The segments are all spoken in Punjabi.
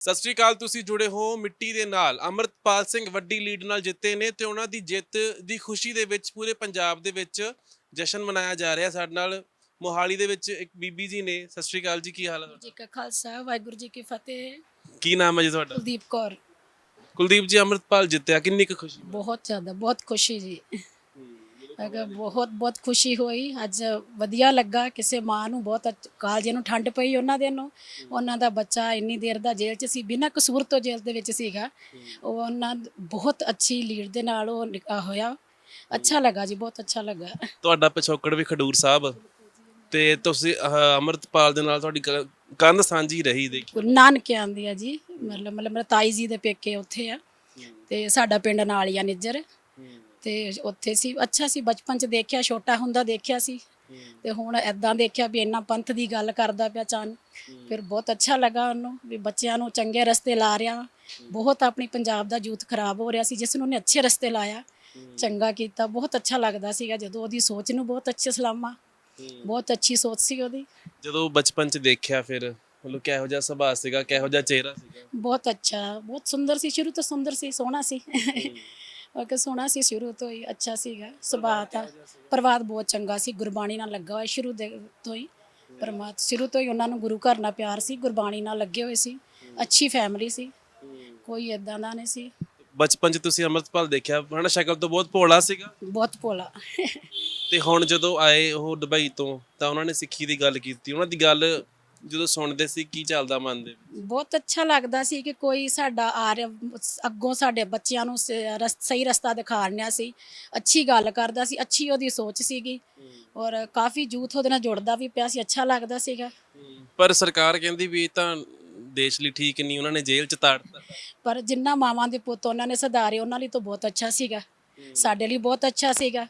ਸਤਿ ਸ਼੍ਰੀ ਅਕਾਲ ਤੁਸੀਂ ਜੁੜੇ ਹੋ ਮਿੱਟੀ ਦੇ ਨਾਲ। ਅਮਰਤਪਾਲ ਸਿੰਘ ਵੱਡੀ ਲੀਡ ਨਾਲ ਜਿੱਤੇ ਨੇ ਤੇ ਉਹਨਾਂ ਦੀ ਜਿੱਤ ਦੀ ਖੁਸ਼ੀ ਦੇ ਵਿੱਚ ਪੂਰੇ ਪੰਜਾਬ ਦੇ ਵਿੱਚ ਜਸ਼ਨ ਮਨਾਇਆ ਜਾ ਰਿਹਾ ਸਾਡੇ ਨਾਲ। ਮੋਹਾਲੀ ਦੇ ਵਿੱਚ ਇੱਕ ਬੀਬੀ ਜੀ ਨੇ। ਸਤਿ ਸ਼੍ਰੀ ਅਕਾਲ ਜੀ ਕੀ ਹਾਲ ਹੈ ਤੁਹਾਡਾ? ਜੀ ਕਾ ਖਾਲਸਾ ਵਾਹਿਗੁਰੂ ਜੀ ਕੀ ਫਤਿਹ। ਕੀ ਨਾਮ ਹੈ ਜੀ ਤੁਹਾਡਾ? ਕੁਲਦੀਪ ਕੌਰ। ਕੁਲਦੀਪ ਜੀ ਅਮਰਤਪਾਲ ਜਿੱਤਿਆ ਕਿੰਨੀ ਕੁ ਖੁਸ਼ੀ? ਬਹੁਤ ਜ਼ਿਆਦਾ ਬਹੁਤ ਖੁਸ਼ੀ ਜੀ। ਹੈਗਾ ਬਹੁਤ ਬਹੁਤ ਖੁਸ਼ੀ ਹੋਈ। ਅੱਜ ਵਧੀਆ ਲੱਗਾ ਕਿਸੇ ਮਾਂ ਨੂੰ ਬਹੁਤ ਅੱਛ- ਕਾਲਜੇ ਨੂੰ ਠੰਡ ਪਈ ਉਹਨਾਂ ਦੇ ਨੂੰ। ਉਹਨਾਂ ਦਾ ਬੱਚਾ ਇੰਨੀ ਦੇਰ ਦਾ ਜੇਲ੍ਹ 'ਚ ਸੀ ਬਿਨਾਂ ਕਸੂਰ ਤੋਂ ਜੇਲ੍ਹ ਦੇ ਵਿੱਚ ਸੀਗਾ। ਉਹ ਉਹਨਾਂ ਦ- ਬਹੁਤ ਅੱਛੀ ਲੀਡ ਦੇ ਨਾਲ ਉਹ ਨਿਕਾਹ ਹੋਇਆ। ਅੱਛਾ ਲੱਗਾ ਜੀ ਬਹੁਤ ਅੱਛਾ ਲੱਗਾ। ਤੁਹਾਡਾ ਪਿਛੋਕੜ ਵੀ ਖਡੂਰ ਸਾਹਿਬ। ਤੇ ਤੁਸੀਂ ਆਹ ਅਮਰਤਪਾਲ ਦੇ ਨਾਲ ਤੁਹਾਡੀ ਕ- ਕੰਧ ਸਾਂਝੀ ਰਹੀ ਦੇਖੀ ਨਾਨਕਿਆਂ ਦੀ ਆ ਜੀ। ਮਤਲਬ ਮਤਲਬ ਮੇਰਾ ਤਾਈ ਜੀ ਦੇ ਪੇਕੇ ਉੱਥੇ ਆ। ਤੇ ਸਾਡਾ ਪਿੰਡ ਨਾਲ ਹੀ ਆ ਨਿੱਜਰ। ਤੇ ਉੱਥੇ ਸੀ ਅੱਛਾ ਸੀ ਬਚਪਨ ਚ ਦੇਖਿਆ ਛੋਟਾ ਹੁੰਦਾ ਦੇਖਿਆ ਸੀ। ਤੇ ਹੁਣ ਐਦਾਂ ਦੇਖਿਆ ਵੀ ਇੰਨਾ ਪੰਥ ਦੀ ਗੱਲ ਕਰਦਾ ਪਿਆ ਚੰਨ। ਫਿਰ ਬਹੁਤ ਅੱਛਾ ਲੱਗਾ ਉਹਨੂੰ ਵੀ ਬੱਚਿਆਂ ਨੂੰ ਚੰਗੇ ਰਸਤੇ ਲਾ ਰਿਹਾ। ਬਹੁਤ ਆਪਣੀ ਪੰਜਾਬ ਦਾ ਯੂਥ ਖਰਾਬ ਹੋ ਰਿਹਾ ਸੀ ਜਿਸ ਨੂੰ ਉਹਨੇ ਅੱਛੇ ਰਸਤੇ ਲਾਇਆ। ਚੰਗਾ ਕੀਤਾ ਬਹੁਤ ਅੱਛਾ ਲੱਗਦਾ ਸੀਗਾ ਜਦੋਂ ਉਹਦੀ ਸੋਚ ਨੂੰ ਬਹੁਤ ਅੱਛੇ ਸਲਾਮਾ। ਬਹੁਤ ਅੱਛੀ ਸੋਚ ਸੀ ਉਹਦੀ। ਜਦੋਂ ਬਚਪਨ ਚ ਦੇਖਿਆ ਫਿਰ ਮਤਲਬ ਕਿਹੋ ਜਿਹਾ ਸੁਭਾਅ ਸੀਗਾ ਕਿਹੋ ਜਿਹਾ ਚਿਹਰਾ ਸੀਗਾ? ਬਹੁਤ ਅੱਛਾ ਬਹੁਤ ਸੁੰਦਰ ਸੀ ਸ਼ੁਰੂ ਤੋਂ ਸੁੰਦਰ ਸੀ ਸੋਹਣਾ ਸੀ। ਕਿ ਸੋਹਣਾ ਸੀ ਸ਼ੁਰੂ ਤੋਂ ਹੀ ਅੱਛਾ ਸੀਗਾ ਸੁਭਾਅ ਤਾਂ ਪਰਿਵਾਰ ਬਹੁਤ ਚੰਗਾ ਸੀ ਗੁਰਬਾਣੀ ਨਾਲ ਲੱਗਾ ਹੋਇਆ ਸ਼ੁਰੂ ਦੇ ਤੋਂ ਹੀ ਪਰਮਾਤ ਸ਼ੁਰੂ ਤੋਂ ਹੀ ਉਹਨਾਂ ਨੂੰ ਗੁਰੂ ਘਰ ਨਾਲ ਪਿਆਰ ਸੀ ਗੁਰਬਾਣੀ ਨਾਲ ਲੱਗੇ ਹੋਏ ਸੀ ਅੱਛੀ ਫੈਮਿਲੀ ਸੀ ਕੋਈ ਇਦਾਂ ਦਾ ਨਹੀਂ ਸੀ। ਬਚਪਨ ਚ ਤੁਸੀਂ ਅਮਰਤਪਾਲ ਦੇਖਿਆ ਹਨਾ ਸ਼ਕਲ ਤੋਂ ਬਹੁਤ ਭੋਲਾ ਸੀਗਾ? ਬਹੁਤ ਭੋਲਾ। ਤੇ ਹੁਣ ਜਦੋਂ ਆਏ ਉਹ ਦੁਬਈ ਤੋਂ ਤਾਂ ਉਹਨਾਂ ਨੇ ਸਿੱਖੀ ਦੀ ਗੱਲ ਕੀਤੀ ਉਹਨਾਂ ਦੀ ਗੱਲ ਜਦੋਂ ਸੁਣਦੇ ਸੀ ਕੀ ਚੱਲਦਾ ਮਨ ਦੇ ਵਿੱਚ? ਬਹੁਤ ਅੱਛਾ ਲੱਗਦਾ ਸੀ ਕਿ ਕੋਈ ਸਾਡਾ ਆ ਰਿਹਾ ਅੱਗੋਂ ਸਾਡੇ ਬੱਚਿਆਂ ਨੂੰ ਸ- ਰਸ- ਸਹੀ ਰਸਤਾ ਦਿਖਾ ਰਿਹਾ ਸੀ। ਅੱਛੀ ਗੱਲ ਕਰਦਾ ਸੀ ਅੱਛੀ ਉਹਦੀ ਸੋਚ ਸੀਗੀ। ਔਰ ਕਾਫੀ ਯੂਥ ਉਹਦੇ ਨਾਲ ਜੁੜਦਾ ਵੀ ਪਿਆ ਸੀ ਅੱਛਾ ਲੱਗਦਾ ਸੀਗਾ। ਪਰ ਸਰਕਾਰ ਕਹਿੰਦੀ ਵੀ ਇਹ ਤਾਂ ਦੇਸ਼ ਲਈ ਠੀਕ ਨਹੀਂ ਉਹਨਾਂ ਨੇ ਜੇਲ੍ਹ ਚ ਤਾੜਤਾ। ਪਰ ਜਿੰਨਾ ਮਾਵਾਂ ਦੇ ਪੁੱਤ ਉਹਨਾਂ ਨੇ ਸੁਧਾਰੇ ਉਹਨਾਂ ਲਈ ਤਾਂ ਬਹੁਤ ਅੱਛਾ ਸੀਗਾ। ਸਾਡੇ ਲਈ ਬਹੁਤ ਅੱਛਾ ਸੀਗਾ।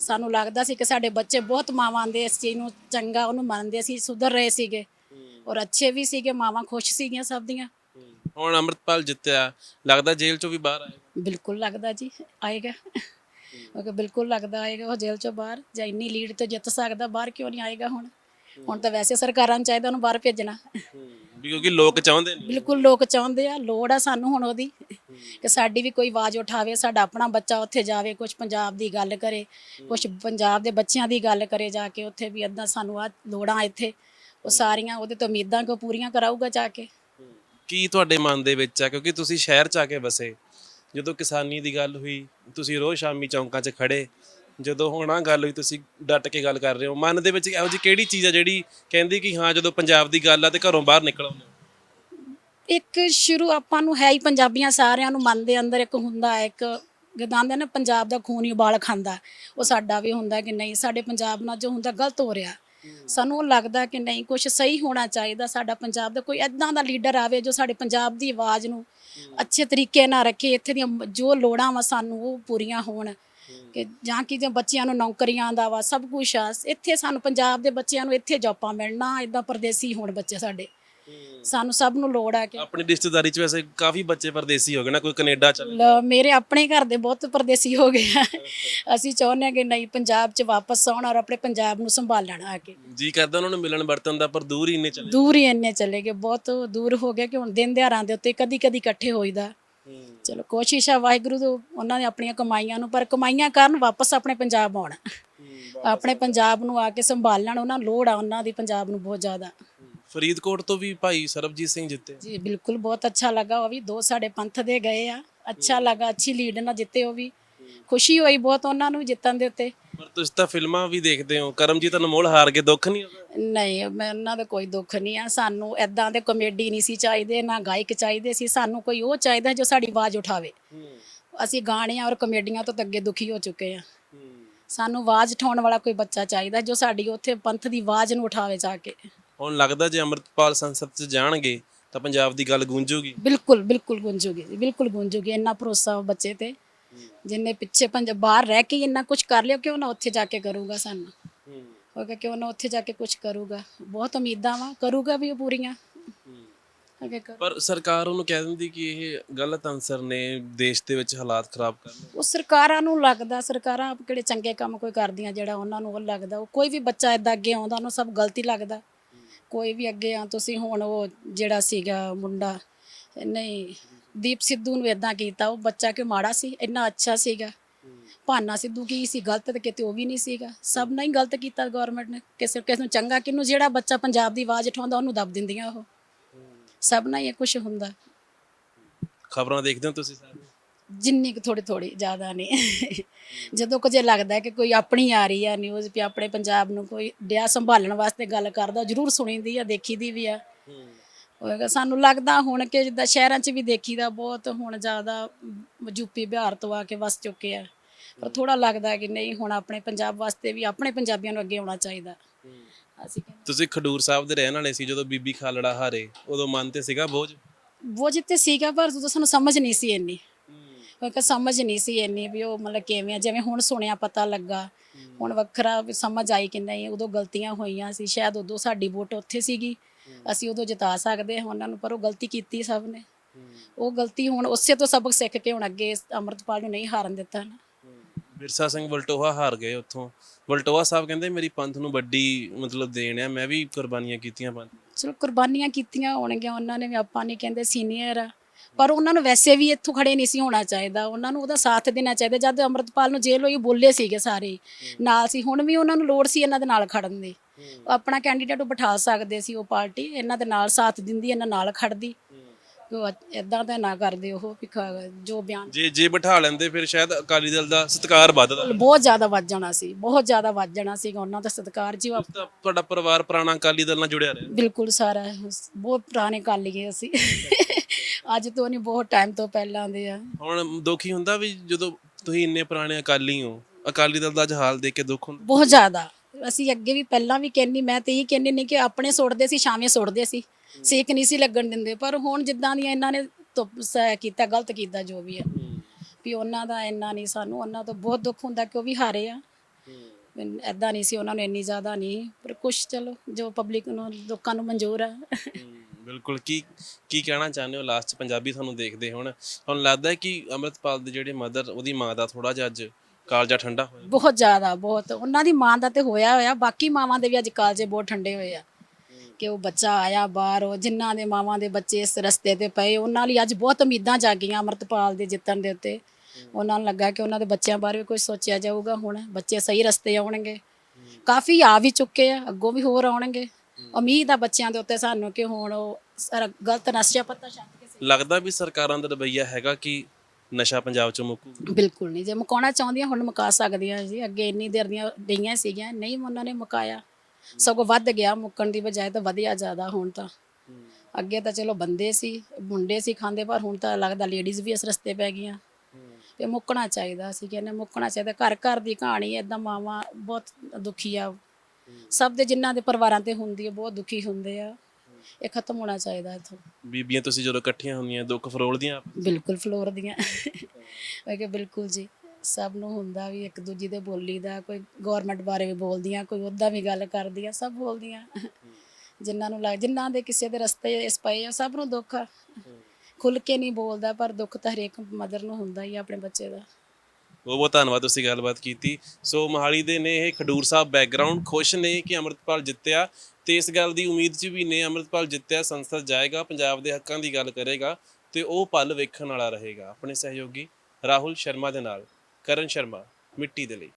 ਸਾਨੂੰ ਲੱਗਦਾ ਸੀ ਕਿ ਸਾਡੇ ਬੱਚੇ ਬਹੁਤ ਮਾਵਾਂ ਦੇ ਇਸ ਚੀਜ਼ ਨੂੰ ਚੰਗਾ ਉਹਨੂੰ ਮੰਨਦੇ ਸੀ ਸੁਧਰ ਰਹੇ ਸੀਗੇ। ਔਰ ਅੱਛੇ ਵੀ ਸੀਗੇ ਮਾਵਾਂ ਖੁਸ਼ ਸੀਗੀਆਂ ਸਭ ਦੀਆਂ। ਹੁਣ ਅਮਰਤਪਾਲ ਜਿੱਤਿਆ ਲੱਗਦਾ ਜੇਲ੍ਹ ਚੋਂ ਵੀ ਬਾਹਰ ਆਏਗਾ? ਬਿਲਕੁਲ ਲੱਗਦਾ ਜੀ ਆਏਗਾ। ਉਹ ਬਿਲਕੁਲ ਲੱਗਦਾ ਆਏਗਾ ਉਹ ਜੇਲ੍ਹ ਚੋਂ ਬਾਹਰ ਜਾਂ ਇੰਨੀ ਲੀਡ ਤੋਂ ਜਿੱਤ ਸਕਦਾ ਬਾਹਰ ਕਿਉਂ ਨਹੀਂ ਆਏਗਾ ਹੁਣ? ਹੁਣ ਤਾਂ ਵੈਸੇ ਸਰਕਾਰਾਂ ਨੂੰ ਚਾਹੀਦਾ ਉਹਨੂੰ ਬਾਹਰ ਭੇਜਣਾ। ਵੀ ਕਿਉਂਕਿ ਲੋਕ ਚਾਹੁੰਦੇ ਨੇ ਬਿਲਕੁਲ ਲੋਕ ਚਾਹੁੰਦੇ ਆ ਲੋੜ ਆ ਸਾਨੂੰ ਹੁਣ ਉਹਦੀ। ਕਿ ਸਾਡੀ ਵੀ ਕੋਈ ਆਵਾਜ਼ ਉਠਾਵੇ ਸਾਡਾ ਆਪਣਾ ਬੱਚਾ ਉੱਥੇ ਜਾਵੇ ਕੁਝ ਪੰਜਾਬ ਦੀ ਗੱਲ ਕਰੇ ਕੁਝ ਪੰਜਾਬ ਦੇ ਬੱਚਿਆਂ ਦੀ ਗੱਲ ਕਰੇ ਜਾ ਕੇ ਉੱਥੇ ਵੀ ਅੱਦਾਂ ਸਾਨੂੰ ਆ ਲੋੜਾਂ ਇੱਥੇ। ਉਹ ਸਾਰੀਆਂ ਉਹਦੇ ਤੋਂ ਉਮੀਦਾਂ ਕੋ ਪੂਰੀਆਂ ਕਰਾਊਗਾ ਜਾ ਕੇ? ਕੀ ਤੁਹਾਡੇ ਮਨ ਦੇ ਵਿੱਚ ਆ? ਕਿਉਂਕਿ ਤੁਸੀਂ ਸ਼ਹਿਰ ਚ ਆ ਕੇ ਵਸੇ। ਜਦੋਂ ਕਿਸਾਨੀ ਦੀ ਗੱਲ ਹੋਈ ਤੁਸੀਂ ਰੋਜ਼ ਸ਼ਾਮੀ ਚੌਂਕਾਂ 'ਚ ਖੜੇ। ਜਦੋਂ ਹੁਣ ਆਹ ਗੱਲ ਹੋਈ ਤੁਸੀਂ ਡਟ ਕੇ ਗੱਲ ਕਰ ਰਹੇ ਹੋ। ਮਨ ਦੇ ਵਿੱਚ ਇਹੋ ਜਿਹੀ ਕਿਹੜੀ ਚੀਜ਼ ਆ ਜਿਹੜੀ ਕਹਿੰਦੀ ਕਿ ਹਾਂ ਜਦੋਂ ਪੰਜਾਬ ਦੀ ਗੱਲ ਆ ਤੇ ਘਰੋਂ ਬਾਹਰ ਨਿਕਲ ਆਉਂਦੇ ਹੋ? ਇੱਕ ਸ਼ੁਰੂ ਆਪਾਂ ਨੂੰ ਹੈ ਹੀ ਪੰਜਾਬੀਆਂ ਸਾਰਿਆਂ ਨੂੰ ਮਨ ਦੇ ਅੰਦਰ ਇੱਕ ਹੁੰਦਾ ਹੈ ਇੱਕ ਗਦਾਂਦੇ ਨੇ ਪੰਜਾਬ ਦਾ ਖੂਨ ਹੀ ਉਬਾਲ ਖਾਂਦਾ। ਉਹ ਸਾਡਾ ਵੀ ਹੁੰਦਾ ਕਿ ਨਹੀਂ ਸਾਡੇ ਪੰਜਾਬ ਨਾਲ ਜੋ ਹੁੰਦਾ ਗਲਤ ਹੋ ਰਿਹਾ। ਸਾਨੂੰ ਉਹ ਲੱਗਦਾ ਕਿ ਨਹੀਂ ਕੁਝ ਸਹੀ ਹੋਣਾ ਚਾਹੀਦਾ ਸਾਡਾ ਪੰਜਾਬ ਦਾ, ਕੋਈ ਐਦਾਂ ਦਾ ਲੀਡਰ ਆਵੇ ਜੋ ਸਾਡੇ ਪੰਜਾਬ ਦੀ ਆਵਾਜ਼ ਨੂੰ ਅੱਛੇ ਤਰੀਕੇ ਨਾਲ ਰੱਖੇ, ਇੱਥੇ ਦੀਆਂ ਜੋ ਲੋੜਾਂ ਵਾ ਸਾਨੂੰ ਉਹ ਪੂਰੀਆਂ ਹੋਣ। ਕਿ ਜਾਂ ਕਿ ਜੇ ਬੱਚਿਆਂ ਨੂੰ ਨੌਕਰੀਆਂ ਦਾ ਵਾ, ਸਭ ਕੁਝ ਆ। ਇੱਥੇ ਸਾਨੂੰ ਪੰਜਾਬ ਦੇ ਬੱਚਿਆਂ ਨੂੰ ਇੱਥੇ ਜੌਬਾਂ ਮਿਲਣਾ ਇਦਾਂ ਪਰਦੇਸੀ ਹੋਣ ਬੱਚੇ ਸਾਡੇ। ਸਾਨੂੰ ਸਭ ਨੂੰ ਲੋੜ ਆ ਕਿ ਆਪਣੀ ਰਿਸ਼ਤੇਦਾਰੀ 'ਚ ਵੈਸੇ ਕਾਫੀ ਬੱਚੇ ਪਰਦੇਸੀ ਹੋ ਗਏ ਨਾ ਕੋਈ ਕੈਨੇਡਾ ਚ ਲ- ਮੇਰੇ ਆਪਣੇ ਘਰ ਦੇ ਬਹੁਤ ਪਰਦੇਸੀ ਹੋ ਗਏ ਆ। ਅਸੀਂ ਚਾਹੁੰਦੇ ਹਾਂ ਕਿ ਨਹੀਂ ਪੰਜਾਬ 'ਚ ਵਾਪਸ ਆਉਣ ਔਰ ਆਪਣੇ ਪੰਜਾਬ ਨੂੰ ਸੰਭਾਲਣ ਆ ਕੇ। ਜੀ ਕਰਦਾ ਉਹਨਾਂ ਨੂੰ ਮਿਲਣ ਵਰਤਨ ਦਾ ਪਰ ਦੂਰ ਹੀ ਇੰਨੇ ਚਲੇ ਦੂਰ ਹੀ ਇੰਨੇ ਚਲੇ ਗਏ ਬਹੁਤ ਦੂਰ ਹੋ ਗਿਆ ਕਿ ਹੁਣ ਦਿਨ ਦਿਹਾੜਾਂ ਦੇ ਉੱਤੇ ਕਦੀ ਕਦੀ ਇਕੱਠੇ ਹੋਈਦਾ। ਚਲੋ ਕੋਸ਼ਿਸ਼ ਆ ਵਾਹਿਗੁਰੂ ਤੋਂ ਉਹਨਾਂ ਨੇ ਆਪਣੀਆਂ ਕਮਾਈਆਂ ਨੂੰ ਪਰ ਕਮਾਈਆਂ ਕਰਨ ਵਾਪਸ ਆਪਣੇ ਪੰਜਾਬ ਆਉਣ। ਆਪਣੇ ਪੰਜਾਬ ਨੂੰ ਆ ਕੇ ਸੰਭਾਲਣ ਉਹਨਾਂ ਨੂੰ ਲੋੜ ਆ ਉਹਨਾਂ ਦੀ ਪੰਜਾਬ ਨੂੰ ਬਹੁਤ ਜ਼ਿਆਦਾ। ਫਰੀਦਕੋਟ ਤੋਂ ਵੀ ਭਾਈ ਸਰਬਜੀਤ ਸਿੰਘ ਜਿੱਤੇ। ਜੀ ਬਿਲਕੁਲ ਬਹੁਤ ਅੱਛਾ ਲੱਗਾ ਉਹ ਵੀ। ਦੋ ਸਾਡੇ ਪੰਥ ਦੇ ਗਏ ਆ। ਅੱਛਾ ਲੱਗਾ ਅੱਛੀ ਲੀਡ ਨਾਲ ਜਿੱਤੇ ਉਹ ਵੀ। ਖੁਸ਼ੀ ਹੋਈ ਬਹੁਤ ਉਹਨਾਂ ਨੂੰ ਜਿੱਤਣ ਦੇ ਉੱਤੇ। ਪਰ ਤੁਸੀਂ ਤਾਂ ਫਿਲਮਾਂ ਵੀ ਦੇਖਦੇ ਹੋ। ਕਰਮਜੀਤ ਅਨਮੋਲ ਹਾਰ ਕੇ ਦੁੱਖ ਨਹੀਂ ਹੁੰਦਾ ਨਹੀਂ ਮੈਂ ਉਹਨਾਂ ਦਾ ਕੋਈ ਦੁੱਖ ਨਹੀਂ ਆ। ਸਾਨੂੰ ਐਦਾਂ ਦੇ ਕਮੇਡੀ ਨਹੀਂ ਸੀ ਚਾਹੀਦੇ ਨਾ ਗਾਇਕ ਚਾਹੀਦੇ ਸੀ। ਸਾਨੂੰ ਕੋਈ ਉਹ ਚਾਹੀਦਾ ਜੋ ਸਾਡੀ ਆਵਾਜ਼ ਉਠਾਵੇ। ਅਸੀਂ ਗਾਣਿਆਂ ਔਰ ਕਮੇਡੀਆਂ ਤੋਂ ਤਾਂ ਅੱਗੇ ਦੁਖੀ ਹੋ ਚੁੱਕੇ ਆ। ਸਾਨੂੰ ਆਵਾਜ਼ ਉਠਾਉਣ ਵਾਲਾ ਕੋਈ ਬੱਚਾ ਚਾਹੀਦਾ ਜੋ ਸਾਡੀ ਉੱਥੇ ਪੰਥ ਦੀ ਆਵਾਜ਼ ਨੂੰ ਉਠਾਵੇ ਜਾ ਕੇ। ਹੁਣ ਲੱਗਦਾ ਜੇ ਅੰਮ੍ਰਿਤਪਾਲ ਸੰਸਦ 'ਚ ਜਾਣਗੇ ਤਾਂ ਪੰਜਾਬ ਦੀ ਗੱਲ ਗੂੰਜੂਗੀ। ਬਿਲਕੁਲ ਬਿਲਕੁਲ ਗੁੰਜੂਗੀ ਜੀ, ਬਿਲਕੁਲ ਗੁੰਜੂਗੀ ਇੰਨਾ ਭਰੋਸਾ ਬੱਚੇ ਤੇ। ਜਿੰਨੇ ਪਿੱਛੇ ਪੰਜ ਬਾਹਰ ਰਹਿ ਕੇ ਹੀ ਇੰਨਾ ਕੁਝ ਕਰ ਲਿਆ ਕਿਉਂ ਨਾ ਉੱਥੇ ਜਾ ਕੇ ਕਰੂਗਾ ਸਾਨੂੰ? ਕਿ ਕਿਉਂ ਨਾ ਉੱਥੇ ਜਾ ਕੇ ਕੁਝ ਕਰੂਗਾ? ਬਹੁਤ ਉਮੀਦਾਂ ਵਾ ਕਰੂਗਾ ਵੀ ਉਹ ਪੂਰੀਆਂ। ਅਗੇ ਕਰ ਪਰ ਸਰਕਾਰ ਉਹਨੂੰ ਕਹਿ ਦਿੰਦੀ ਕਿ ਇਹ ਗਲਤ ਅਨਸਰ ਨੇ ਦੇਸ਼ ਦੇ ਵਿੱਚ ਹਾਲਾਤ ਖਰਾਬ ਕਰਨੇ ਉਹ ਸਰਕਾਰਾਂ ਨੂੰ ਲੱਗਦਾ ਸਰਕਾਰਾਂ ਆਪ ਕਿਹੜੇ ਚੰਗੇ ਕੰਮ ਕੋਈ ਕਰਦੀਆਂ ਜਿਹੜਾ ਉਹਨਾਂ ਨੂੰ ਉਹ ਲੱਗਦਾ ਉਹ ਕੋਈ ਵੀ ਬੱਚਾ ਇਦਾਂ ਅੱਗੇ ਆਉਂਦਾ ਉਹਨੂੰ ਸਭ ਗਲਤੀ ਲੱਗਦਾ। ਕੋਈ ਵੀ ਅੱਗੇ ਆ, ਤੁਸੀਂ ਹੁਣ ਉਹ ਜਿਹੜਾ ਸੀਗਾ ਮੁੰਡਾ, ਨਹੀਂ, ਦੀਪ ਸਿੱਧੂ ਨੂੰ ਇਦਾਂ ਕੀਤਾ, ਉਹ ਬੱਚਾ ਕਿ ਮਾੜਾ ਸੀ? ਇੰਨਾ ਅੱਛਾ ਸੀਗਾ। ਭਾਨਾ ਸਿੱਧੂ ਕੀ ਸੀ? ਗਲਤ ਤੇ ਕਿਤੇ ਉਹ ਵੀ ਨਹੀਂ ਸੀਗਾ। ਸਭ ਨੇ ਹੀ ਗਲਤ ਕੀਤਾ ਗਵਰਨਮੈਂਟ ਨੇ। ਕਿਸੇ ਕਿਸੇ ਨੂੰ ਚੰਗਾ ਕਿਨੂੰ ਜਿਹੜਾ ਬੱਚਾ ਪੰਜਾਬ ਦੀ ਆਵਾਜ਼ ਉਠਾਉਂਦਾ, ਉਹਨੂੰ ਦਬ ਦਿੰਦੀਆਂ ਉਹ। ਸਭ ਨਾਲ ਹੀ ਇਹ ਕੁਝ ਹੁੰਦਾ। ਖਬਰਾਂ ਦੇਖਦੇ ਹੋ ਤੁਸੀਂ ਸਾਰੇ? ਜਿੰਨੀ ਕੁ ਥੋੜੀ ਥੋੜੀ ਜ਼ਿਆਦਾ ਨਹੀਂ ਜਦੋਂ ਕੁਝ ਲੱਗਦਾ ਹੈ ਕਿ ਕੋਈ ਆਪਣੀ ਆ ਰਹੀ ਆ ਨਿਊਜ਼ ਵੀ ਆਪਣੇ ਪੰਜਾਬ ਨੂੰ ਕੋਈ ਡਿਆ ਸੰਭਾਲਣ ਵਾਸਤੇ ਗੱਲ ਕਰਦਾ ਜ਼ਰੂਰ ਸੁਣੀਦੀ ਆ ਦੇਖੀਦੀ ਵੀ ਆ। ਹੋਏਗਾ ਸਾਨੂੰ ਲੱਗਦਾ ਹੁਣ ਕਿ ਜਿੱਦਾਂ ਸ਼ਹਿਰਾਂ 'ਚ ਵੀ ਦੇਖੀਦਾ ਬਹੁਤ ਹੁਣ ਜ਼ਿਆਦਾ ਯੂਪੀ ਬਿਹਾਰ ਤੋਂ ਆ ਕੇ ਵਸ ਚੁੱਕੇ ਆ। ਪਰ ਥੋੜਾ ਲੱਗਦਾ ਕਿ ਨਹੀਂ ਹੁਣ ਆਪਣੇ ਪੰਜਾਬ ਵਾਸਤੇ ਵੀ ਆਪਣੇ ਪੰਜਾਬੀਆਂ ਨੂੰ ਅੱਗੇ ਆਉਣਾ ਚਾਹੀਦਾ। ਅਸੀਂ ਕਹਿੰਦੇ ਤੁਸੀਂ ਖਡੂਰ ਸਾਹਿਬ ਦੇ ਰਹਿਣ ਵਾਲੇ ਸੀ ਜਦੋਂ ਬੀਬੀ ਖਾਲੜਾ ਹਾਰੇ ਉਦੋਂ ਮਨ ਤੇ ਸੀਗਾ ਬੋਝ? ਉਹ ਜਿੱਤੇ ਸੀਗਾ ਪਰ ਉਦੋਂ ਸਾਨੂੰ ਸਮਝ ਨਹੀਂ ਸੀ ਇੰਨੀ। ਕਿਉਂਕਿ ਸਮਝ ਨਹੀਂ ਸੀ ਇੰਨੀ ਵੀ ਉਹ ਮਤਲਬ ਕਿਵੇਂ ਆ ਜਿਵੇਂ ਹੁਣ ਸੁਣਿਆ ਪਤਾ ਲੱਗਾ। ਹੁਣ ਵੱਖਰਾ ਸਮਝ ਆਈ ਕਿ ਨਹੀਂ ਉਦੋਂ ਗਲਤੀਆਂ ਹੋਈਆਂ ਸੀ ਸ਼ਾਇਦ ਉਦੋਂ ਸਾਡੀ ਵੋਟ ਉੱਥੇ ਸੀਗੀ। ਅਸੀਂ ਉਦੋਂ ਜਿਤਾ ਸਕਦੇ ਹਾਂ ਉਹਨਾਂ ਨੂੰ ਪਰ ਉਹ ਗਲਤੀ ਕੀਤੀ ਸਭ ਨੇ। ਉਹ ਗਲਤੀ ਹੁਣ ਉਸੇ ਤੋਂ ਸਬਕ ਸਿੱਖ ਕੇ ਹੁਣ ਅੱਗੇ ਅੰਮ੍ਰਿਤਪਾਲ ਨੂੰ ਨਹੀਂ ਹਾਰਨ ਦਿੱਤਾ ਨਾ। ਬਿਰਸਾ ਸਿੰਘ ਵਲਟੋਹਾ ਹਾਰ ਗਏ ਉੱਥੋਂ। ਵਲਟੋਹਾ ਸਾਹਿਬ ਕਹਿੰਦੇ ਮੇਰੀ ਪੰਥ ਨੂੰ ਵੱਡੀ ਮਤਲਬ ਦੇਣ ਆ ਮੈਂ ਵੀ ਕੁਰਬਾਨੀਆਂ ਕੀਤੀਆਂ ਪੰਥ ਚਲੋ ਕੁਰਬਾਨੀਆਂ ਕੀਤੀਆਂ ਹੋਣਗੀਆਂ ਉਹਨਾਂ ਨੇ ਵੀ ਆਪਾਂ ਨਹੀਂ ਕਹਿੰਦੇ ਸੀਨੀਅਰ ਆ। ਪਰ ਉਹਨਾਂ ਨੂੰ ਵੈਸੇ ਵੀ ਇੱਥੋਂ ਖੜੇ ਨਹੀਂ ਸੀ ਹੋਣਾ ਚਾਹੀਦਾ। ਉਹਨਾਂ ਨੂੰ ਉਹਦਾ ਸਾਥ ਦੇਣਾ ਚਾਹੀਦਾ। ਜਦ ਅੰਮ੍ਰਿਤਪਾਲ ਨੂੰ ਜੇਲ੍ਹ ਹੋਈ ਬੋਲੇ ਸੀਗੇ ਸਾਰੇ। ਨਾਲ ਸੀ। ਹੁਣ ਵੀ ਉਹਨਾਂ ਨੂੰ ਲੋੜ ਸੀ ਇਹਨਾਂ ਦੇ ਨਾਲ ਖੜਨ ਦੀ। ਆਪਣਾ ਕੈਂਡੀਡੇਟ ਬਿਠਾ ਸਕਦੇ ਸੀ ਉਹ ਪਾਰਟੀ। ਇਹਨਾਂ ਦੇ ਨਾਲ ਸਾਥ ਦਿੰਦੀ ਇਹਨਾਂ ਨਾਲ ਖੜਦੀ। ਉਹ ਇਦਾਂ ਤਾਂ ਨਾ ਕਰਦੇ ਉਹ ਜੋ ਬਿਆਨ ਜੇ ਜੇ ਬਿਠਾ ਲੈਂਦੇ ਫਿਰ ਸ਼ਾਇਦ ਅਕਾਲੀ ਦਲ ਦਾ ਸਤਿਕਾਰ ਵੱਧਦਾ। ਬਹੁਤ ਜ਼ਿਆਦਾ ਵੱਧ ਜਾਣਾ ਸੀ। ਬਹੁਤ ਜ਼ਿਆਦਾ ਵੱਧ ਜਾਣਾ ਸੀਗਾ ਉਹਨਾਂ ਦਾ ਸਤਿਕਾਰ। ਜੀ ਤੁਹਾਡਾ ਪਰਿਵਾਰ ਪੁਰਾਣਾ ਅਕਾਲੀ ਦਲ ਨਾਲ ਜੁੜਿਆ ਰਿਹਾ। ਬਿਲਕੁਲ ਸਾਰਾ। ਬਹੁਤ ਪੁਰਾਣੇ ਕਰ ਲਈਏ ਅਸੀਂ। ਅੱਜ ਤੋਂ ਨਹੀਂ ਬਹੁਤ ਟਾਈਮ ਤੋਂ ਪਹਿਲਾਂ ਦੇ ਆ। ਹੁਣ ਦੁਖੀ ਹੁੰਦਾ ਵੀ ਜਦੋਂ ਤੁਸੀਂ ਇੰਨੇ ਪੁਰਾਣੇ ਅਕਾਲੀ ਹੋ ਅਕਾਲੀ ਦਲ ਦਾ ਅੱਜ ਹਾਲ ਦੇਖ ਕੇ ਦੁੱਖ ਹੁੰਦਾ। ਬਹੁਤ ਜ਼ਿਆਦਾ। ਅਸੀਂ ਅੱਗੇ ਵੀ ਪਹਿਲਾਂ ਵੀ ਕਹਿੰਨੀ ਮੈਂ ਤੇ ਇਹ ਕਹਿੰਨੀ ਨਹੀਂ ਕਿ ਆਪਣੇ ਸੁੱਟਦੇ ਸੀ ਛਾਵੇਂ ਸੁੱਟਦੇ ਸੀ। ਸੇਕ ਨਹੀਂ ਸੀ ਲੱਗਣ ਦਿੰਦੇ ਪਰ ਹੁਣ ਜਿੱਦਾਂ ਦੀਆਂ ਇਹਨਾਂ ਨੇ ਧੁੱਪ ਸ- ਕੀਤਾ ਗਲਤ ਕੀਤਾ ਜੋ ਵੀ ਹੈ। ਵੀ ਉਹਨਾਂ ਦਾ ਇੰਨਾ ਨਹੀਂ ਸਾਨੂੰ ਉਹਨਾਂ ਤੋਂ ਬਹੁਤ ਦੁੱਖ ਹੁੰਦਾ ਕਿ ਉਹ ਵੀ ਹਾਰੇ ਆ। ਐਦਾਂ ਨਹੀਂ ਸੀ ਉਹਨਾਂ ਨੂੰ ਇੰਨੀ ਜ਼ਿਆਦਾ ਨਹੀਂ। ਪਰ ਕੁਛ ਚਲੋ ਜੋ ਪਬਲਿਕ ਨੂੰ ਲੋਕਾਂ ਨੂੰ ਮਨਜ਼ੂਰ ਆ। ਬਿਲਕੁਲ। ਕੀ ਕੀ ਕਹਿਣਾ ਚਾਹੁੰਦੇ ਹੋ? ਲਾਸਟ ਪੰਜਾਬੀ ਤੁਹਾਨੂੰ ਦੇਖਦੇ ਹੁਣ। ਤੁਹਾਨੂੰ ਲੱਗਦਾ ਹੈ ਕਿ ਅੰਮ੍ਰਿਤਪਾਲ ਦੇ ਜਿਹੜੇ ਮਦਰ ਉਹਦੀ ਮਾਂ ਦਾ ਥੋੜਾ ਜਿਹਾ ਅੱਜ ਕਾਲਜਾ ਠੰਡਾ ਹੋਇਆ? ਬਹੁਤ ਜ਼ਿਆਦਾ ਬਹੁਤ। ਉਹਨਾਂ ਦੀ ਮਾਂ ਦਾ ਤੇ ਹੋਇਆ ਹੋਇਆ। ਬਾਕੀ ਮਾਵਾਂ ਦੇ ਵੀ ਅੱਜ ਕਾਲਜੇ ਬਹੁਤ ਠੰਡੇ ਹੋਏ ਆ। ਕਿ ਉਹ ਬੱਚਾ ਆਇਆ ਬਾਹਰ ਉਹ ਜਿਨ੍ਹਾਂ ਦੇ ਮਾਵਾਂ ਦੇ ਬੱਚੇ ਇਸ ਰਸਤੇ ਤੇ ਪਏ ਉਹਨਾਂ ਲਈ ਅੱਜ ਬਹੁਤ ਉਮੀਦਾਂ ਜਾਗੀਆਂ ਅਮਰਤਪਾਲ ਦੇ ਜਿੱਤਣ ਦੇ ਉੱਤੇ। ਉਹਨਾਂ ਨੂੰ ਲੱਗਾ ਕਿ ਉਹਨਾਂ ਦੇ ਬੱਚਿਆਂ ਬਾਰੇ ਵੀ ਕੁਝ ਸੋਚਿਆ ਜਾਊਗਾ ਹੁਣ। ਬੱਚੇ ਸਹੀ ਰਸਤੇ ਆਉਣਗੇ। ਕਾਫੀ ਆ ਵੀ ਚੁੱਕੇ ਆ ਅੱਗੋਂ ਵੀ ਹੋਰ ਆਉਣਗੇ। ਉਮੀਦ ਆ ਬੱਚਿਆਂ ਦੇ ਉੱਤੇ ਸਾਨੂੰ ਕਿ ਹੁਣ ਉਹ ਸਾਰਾ ਗਲਤ ਨਸ਼ਾ ਪੱਤਾ ਛੱਡ ਕੇ ਸਹੀ- ਲੱਗਦਾ ਵੀ ਸਰਕਾਰਾਂ ਦਾ ਰਵੱਈਆ ਹੈਗਾ ਕਿ ਨਸ਼ਾ ਪੰਜਾਬ ਚੋਂ ਮੁੱਕੂ ਬਿਲਕੁਲ ਨਹੀਂ ਜੇ ਮੁਕਾਉਣਾ ਚਾਹੁੰਦੀਆਂ ਹੁਣ ਮੁਕਾ ਸਕਦੀਆਂ ਜੀ। ਅੱਗੇ ਇੰਨੀ ਦੇਰ ਦੀਆਂ ਡਈਆਂ ਸੀਗੀਆਂ ਨਹੀਂ ਉਹਨਾਂ ਨੇ ਮੁਕਾਇਆ। ਸਗੋਂ ਵੱਧ ਗਿਆ ਮੁੱਕਣ ਦੀ ਬਜਾਏ ਤਾਂ ਵਧਿਆ ਜ਼ਿਆਦਾ ਹੁਣ ਤਾਂ। ਅੱਗੇ ਤਾਂ ਚਲੋ ਬੰਦੇ ਸੀ ਮੁੰਡੇ ਸੀ ਖਾਂਦੇ ਪਰ ਹੁਣ ਤਾਂ ਲੱਗਦਾ ਲੇਡੀਜ਼ ਵੀ ਇਸ ਰਸਤੇ ਪੈ ਗਈਆਂ। ਤੇ ਮੁੱਕਣਾ ਚਾਹੀਦਾ ਸੀ ਕਹਿੰਦੇ ਮੁੱਕਣਾ ਚਾਹੀਦਾ। ਘਰ ਘਰ ਦੀ ਕਹਾਣੀ ਐਦਾਂ ਮਾਵਾਂ ਬਹੁਤ ਦੁਖੀ ਆ। ਸਭ ਦੇ ਜਿਨ੍ਹਾਂ ਦੇ ਪਰਿਵਾਰਾਂ ਤੇ ਹੁੰਦੀ ਹੈ ਬਹੁਤ ਦੁਖੀ ਹੁੰਦੇ ਆ। ਇਹ ਖਤਮ ਹੋਣਾ ਚਾਹੀਦਾ ਇਥੋਂ। ਬੀਬੀਆਂ ਤੁਸੀਂ ਜਦੋਂ ਇਕੱਠੀਆਂ ਹੁੰਦੀਆਂ ਦੁੱਖ ਫਰੋਲਦੀਆਂ ਆਪ? ਬਿਲਕੁਲ ਫਲੋਰ ਦੀਆਂ ਮੈਂ ਕਿਹਾ ਬਿਲਕੁਲ ਜੀ। ਸਭ ਨੂੰ ਹੁੰਦਾ ਵੀ ਇੱਕ ਦੂਜੀ ਦੇ ਬੋਲੀ ਦਾ ਕੋਈ ਗਵਰਨਮੈਂਟ ਬਾਰੇ ਵੀ ਬੋਲਦੀਆਂ ਕੋਈ ਉੱਦਾਂ ਵੀ ਗੱਲ ਕਰਦੀਆਂ ਸਭ ਬੋਲਦੀਆਂ। ਜਿਨ੍ਹਾਂ ਨੂੰ ਲੱਗ ਜਿਨ੍ਹਾਂ ਦੇ ਕਿਸੇ ਦੇ ਰਸਤੇ ਇਸ ਪਏ ਆ ਸਭ ਨੂੰ ਦੁੱਖ ਖੁੱਲ ਕੇ ਨਹੀਂ ਬੋਲਦਾ ਪਰ ਦੁੱਖ ਤਾਂ ਹਰੇਕ ਮਦਰ ਨੂੰ ਹੁੰਦਾ ਹੀ ਆ ਆਪਣੇ ਬੱਚੇ ਦਾ। ਬਹੁਤ ਬਹੁਤ ਧੰਨਵਾਦ ਤੁਸੀਂ ਗੱਲਬਾਤ ਕੀਤੀ। ਸੋ ਮੋਹਾਲੀ ਦੇ ਨੇ ਇਹ ਖਡੂਰ ਸਾਹਿਬ ਬੈਕਗ੍ਰਾਉਂਡ ਖੁਸ਼ ਨੇ ਕਿ ਅੰਮ੍ਰਿਤਪਾਲ ਜਿੱਤਿਆ ਤੇ ਇਸ ਗੱਲ ਦੀ ਉਮੀਦ 'ਚ ਵੀ ਨੇ ਅੰਮ੍ਰਿਤਪਾਲ ਜਿੱਤਿਆ, ਸੰਸਦ ਜਾਏਗਾ, ਪੰਜਾਬ ਦੇ ਹੱਕਾਂ ਦੀ ਗੱਲ ਕਰੇਗਾ ਤੇ ਉਹ ਪਲ ਵੇਖਣ ਵਾਲਾ ਰਹੇਗਾ। ਆਪਣੇ ਸਹਿਯੋਗੀ ਰਾਹੁਲ ਸ਼ਰਮਾ ਦੇ ਨਾਲ, ਕਰਨ ਸ਼ਰਮਾ, ਮਿੱਟੀ ਦੇ ਲਈ।